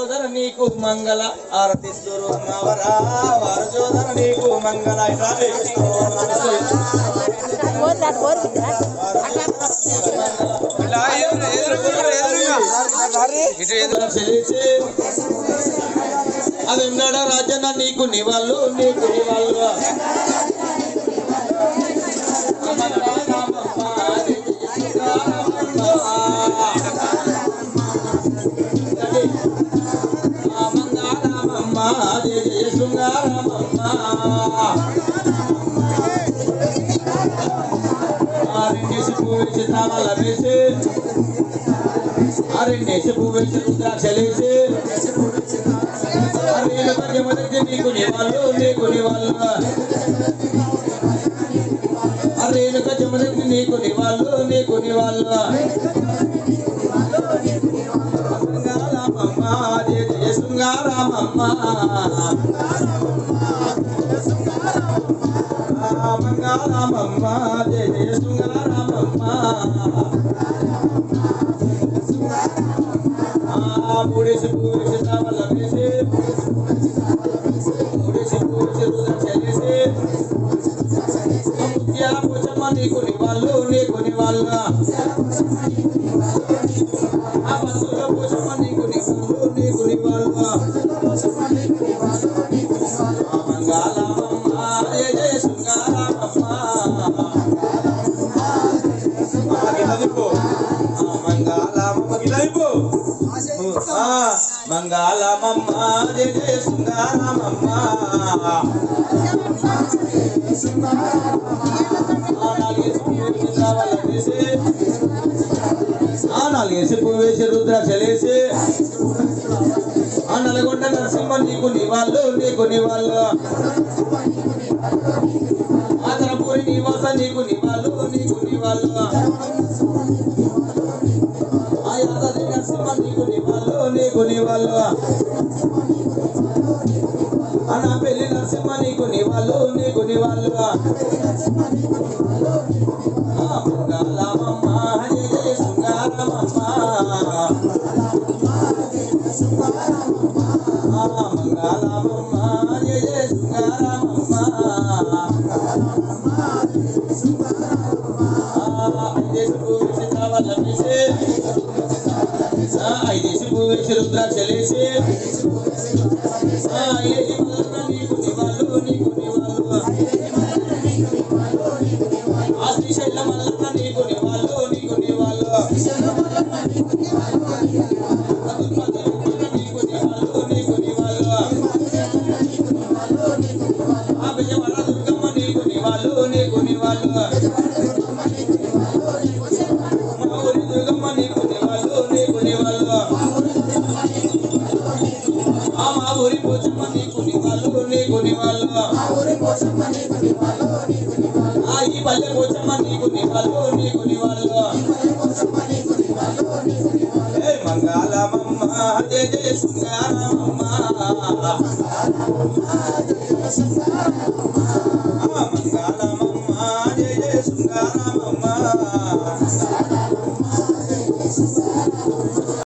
జోదర నీకు మంగళ వారు జోదర నీకు మంగళ అది ఉన్నాడా రాజన్న నీకు నివాళ్ళు నీకు నివాళ్ళు ఆరెండేసి పువ్వేసి తాళాల వేసి ఆరెండేసి పువ్వేసి రుద్రాక్షలేసి అరేలు నీకు నివాళ్ళు నీకు నివాళ్ళు అరేలు పద్యమదకి నీకు నివాళ్ళు నీకు నివాళ్ళు శృంగారమమ్మ మంగళమమ్మ జయ జయ శృంగారమమ్మ మూడేసి పూరేసి తావల వేసి మూడేసి పూరేసి రుద్ర చలేసి ముత్యాల పోచమ్మ నీకు నివాళ్ళు నీకు నివాళ్ళు ఆ బస్సులో పోచమ్మ నీకు నివాళ్ళు నీకు నివాళ్ళు మంగళమమ్మ జయ జయ వేసి నాలుగేసి పువ్వేసి రుద్రాక్షలేసి ఆ నల్గొండ నరసింహ నీకు నివాళ్ళు నీకు నివాళ్ళు ఆదరపూరి నివాస నీకు నివాళ్ళు నీకు నివాళ్ళు ఆ యాదాద్రి నరసింహ నీకు నివాళ్ళు నీకు వాళ్ళు ఆ పెళ్ళి నరసింహ నీకు వాళ్ళు నీకు వాళ్ళు ఆ మంగళమమ్మ జయ జయ శృంగారమమ్మ ఆ జయ జయ శృంగారమమ్మ ఐదేసి పూవేసి తావల వేసి ఐదేసి పూవేసి రుద్రాక్షలేసి ఆ ఊరి పోచమ్మ నీకు నివాళ్ళు నీకు నివాళ్ళు ఆ ఈ పల్లె పోచమ్మ నీకు నివాళ్ళు నీకు నివాళ్ళు ఏ మంగళమమ్మ జయ జయ శృంగారమమ్మ.